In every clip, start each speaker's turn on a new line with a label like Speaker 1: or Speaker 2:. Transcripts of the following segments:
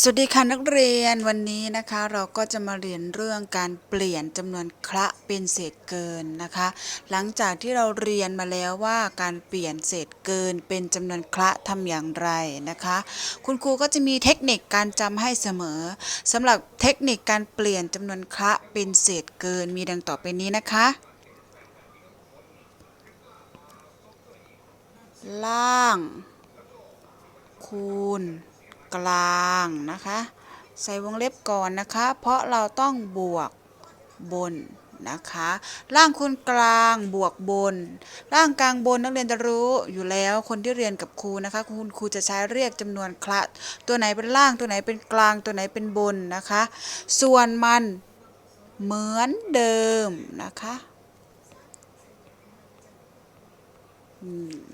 Speaker 1: สวัสดีค่ะนักเรียนวันนี้นะคะเราก็จะมาเรียนเรื่องการเปลี่ยนจำนวนคละเป็นเศษเกินนะคะ หลังจากที่เราเรียนมาแล้วว่าการเปลี่ยนเศษเกินเป็นจำนวนคละทำอย่างไรนะคะ คุณครูก็จะมีเทคนิคการจำให้เสมอสำหรับเทคนิคการเปลี่ยนจำนวนคละเป็นเศษเกินมีดังต่อไปนี้นะคะ ล่าง คูณ กลางนะคะ ใส่วงเล็บก่อนนะคะ เพราะเราต้องบวกบนนะคะล่างคูณกลางบวกบนล่างกลางบนนักเรียนจะรู้อยู่แล้วคนที่เรียนกับครูนะคะ คุณครูจะใช้เรียกจำนวนคละตัวไหนเป็นล่างตัวไหนเป็นกลางตัวไหนเป็นบนนะคะ ส่วนมันเหมือนเดิมนะคะ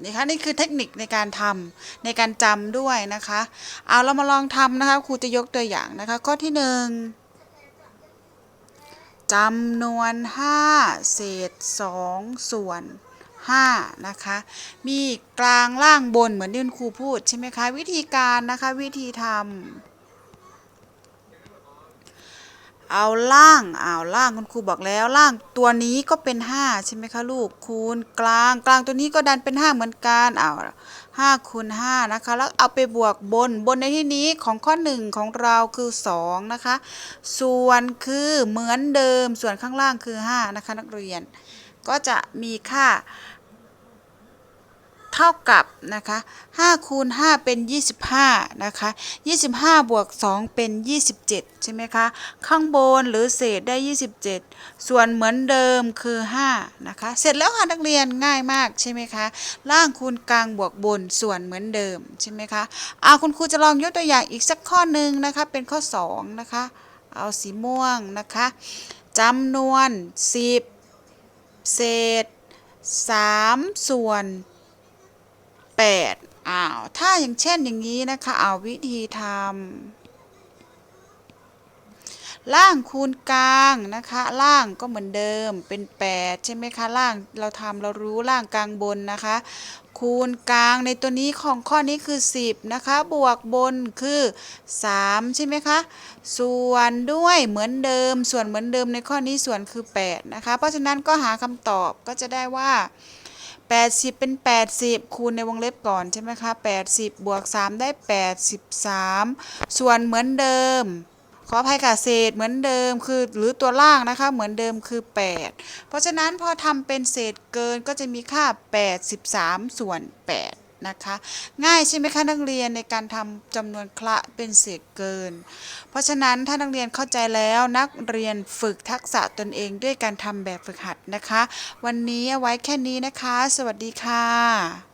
Speaker 1: นี่คะนี่คือเทคนิคในการทำในการจำด้วยนะคะ เอาเรามาลองทำนะคะครูจะยกตัวอย่างนะคะ ข้อที่หนึ่งจำนวน 5 เศษ 2 ส่วน 5 นะคะ มีกลางล่างบนเหมือนที่คุณครูพูดใช่ไหมคะ วิธีการนะคะวิธีทำ เอาล่างเอาล่างคุณครูบอกแล้วล่างตัวนี้ก็เป็น 5 ใช่ไหมคะลูกคูณกลางกลางตัวนี้ก็ดันเป็น 5 เหมือนกันเอา5คูณ5นะคะแล้วเอาไปบวกบนบนในที่นี้ของข้อ 1 ของเราคือ 2 นะคะ ส่วนคือเหมือนเดิมส่วนข้างล่างคือ 5 นะคะนักเรียน ก็จะมีค่า เท่ากับนะคะ5คูณ5เป็น 25นะคะ25 บวก 2 เป็น 27 ใช่ไหมคะ ข้างบนหรือเศษได้ 27 ส่วนเหมือนเดิมคือ5นะคะ เสร็จแล้วค่ะนักเรียนง่ายมากใช่ไหมคะ ล่างคูณกลางบวกบนส่วนเหมือนเดิมใช่ไหมคะเอาคุณครูจะลองยกตัวอย่างอีกสักข้อหนึ่งนะคะ เป็นข้อ 2 นะคะ เอาสีม่วงนะคะจำนวน 10 เศษ 3 ส่วน 8อ้าวถ้าอย่างเช่นอย่างนี้นะคะเอาวิธีทำล่างคูณกลางนะคะล่างก็เหมือนเดิมเป็น 8 ใช่ไหมคะล่างเราทำเรารู้ล่างกลางบนนะคะ คูณกลางในตัวนี้ของข้อนี้คือ 10นะคะบวกบนคือ 3 ใช่ไหมคะส่วนด้วยเหมือนเดิมส่วนเหมือนเดิมในข้อนี้ส่วนคือ 8 นะคะ เพราะฉะนั้นก็หาคำตอบก็จะได้ว่า 80 เป็น 80 คูณในวงเล็บก่อนใช่ไหมคะ 80 บวก 3 ได้ 83 ส่วนเหมือนเดิม ขออภัยค่ะเศษเหมือนเดิมคือหรือตัวล่างนะคะ เหมือนเดิมคือ 8 เพราะฉะนั้นพอทำเป็นเศษเกินก็จะมีค่า 83 ส่วน 8 นะคะ ง่ายใช่ไหมคะนักเรียนในการทำจำนวนคละเป็นเศษเกิน เพราะฉะนั้นถ้านักเรียนเข้าใจแล้วนักเรียนฝึกทักษะตนเองด้วยการทำแบบฝึกหัดนะคะ วันนี้เอาไว้แค่นี้นะคะ สวัสดีค่ะ